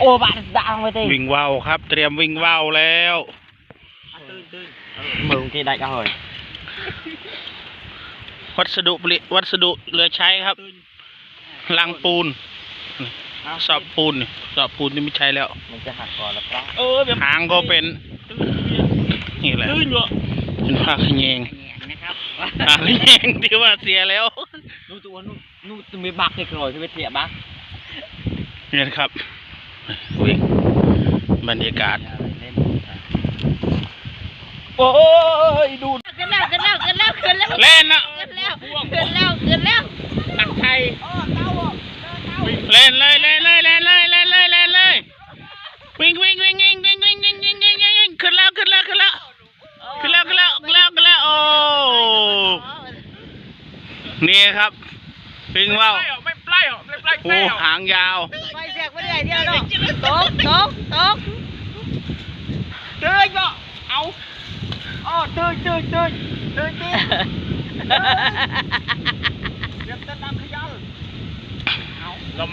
โอ้บาดดังไปตีวิ่งว่าวครับ เตรียมวิ่งว่าวแล้วตื่นตื่นมึงที่ได้ก็เฮ้ยวัสดุผลิตวัสดุเหลือใช้ครับ ลังปูน สอบปูนนี่สอบปูนนี่ไม่ใช้แล้ว มันจะหักก่อนแล้วครับเออแบบหางก็เป็น นี่แหละลื่นเหรอเป็นผ้าขยงนะครับผ้าขยงที่ว่าเสียแล้วนู่นตัวนู่นนู่นตัวมีบักที่กรอยที่ไปเสียบักนี่นะครับวิ่ง บรรยากาศ โอ้ยดูขึ้นแล้วขึ้นแล้วขึ้นแล้วขึ้นแล้วเล่นนะขึ้นแล้วขึ้นแล้วขึ้นแล้วตักไทยเล่นเลยเล่นเลยเล่นเลยเล่นเลยเล่นเลยวิ่งวิ่งวิ่งวิ่งวิ่งวิ่งวิ่งวิ่งวิ่งวิ่งวิ่งขึ้นแล้วขึ้นแล้วขึ้นแล้วขึ้นแล้วขึ้นแล้วขึ้นแล้วขึ้นแล้วโอ้นี่ครับวิ่งว่าวไม่ปลายหรอไม่ปลายโอ้หางยาวไปเสียกไปเรื่อยเดียวเนาะตกตกตก ទួយទួយទួយទួយទៀតរៀបទឹកតាមខ្យល់